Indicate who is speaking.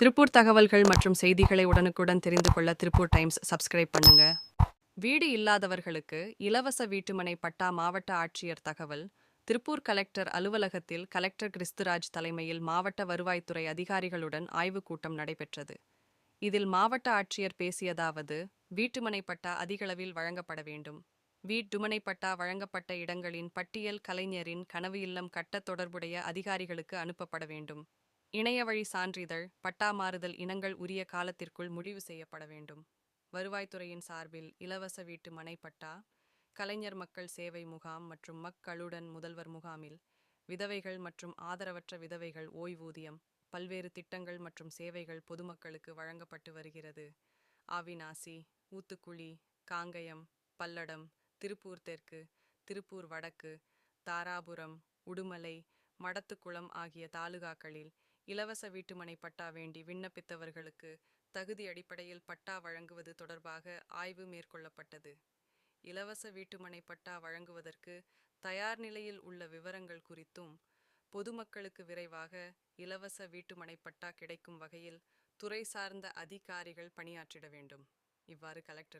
Speaker 1: திருப்பூர் தகவல்கள் மற்றும் செய்திகளை உடனுக்குடன் தெரிந்து கொள்ள திருப்பூர் டைம்ஸ் சப்ஸ்கிரைப் பண்ணுங்க. வீடு இல்லாதவர்களுக்கு இலவச வீட்டுமனை பட்டா மாவட்ட ஆட்சியர் தகவல். திருப்பூர் கலெக்டர் அலுவலகத்தில் கலெக்டர் கிறிஸ்துராஜ் தலைமையில் மாவட்ட வருவாய்த்துறை அதிகாரிகளுடன் ஆய்வுக் கூட்டம் நடைபெற்றது. இதில் மாவட்ட ஆட்சியர் பேசியதாவது வீட்டுமனை பட்டா அதிகளவில் வழங்கப்பட வேண்டும். வீட்டுமனை பட்டா வழங்கப்பட்ட இடங்களின் பட்டியல் கலைஞரின் கனவு இல்லம் கட்ட தொடர்புடைய அதிகாரிகளுக்கு அனுப்பப்பட வேண்டும். இணையவழி சான்றிதழ் பட்டா மாறுதல் இனங்கள் உரிய காலத்திற்குள் முடிவு செய்யப்பட வேண்டும். வருவாய்த்துறையின் சார்பில் இலவச வீட்டு மனைப்பட்டா கலைஞர் மக்கள் சேவை முகாம் மற்றும் மக்களுடன் முதல்வர் முகாமில் விதவைகள் மற்றும் ஆதரவற்ற விதவைகள் ஓய்வூதியம் பல்வேறு திட்டங்கள் மற்றும் சேவைகள் பொதுமக்களுக்கு வழங்கப்பட்டு வருகிறது. ஆவிநாசி ஊத்துக்குழி காங்கயம் பல்லடம் திருப்பூர் தெற்கு திருப்பூர் வடக்கு தாராபுரம் உடுமலை மடத்துக்குளம் ஆகிய தாலுகாக்களில் இலவச வீட்டுமனை பட்டா வேண்டி விண்ணப்பித்தவர்களுக்கு தகுதி அடிப்படையில் பட்டா வழங்குவது தொடர்பாக ஆய்வு மேற்கொள்ளப்பட்டது. இலவச வீட்டுமனை பட்டா வழங்குவதற்கு தயார் நிலையில் உள்ள விவரங்கள் குறித்தும் பொதுமக்களுக்கு விரைவாக இலவச வீட்டுமனை பட்டா கிடைக்கும் வகையில் துறை சார்ந்த அதிகாரிகள் பணியாற்றிட வேண்டும். இவ்வாறு கலெக்டர்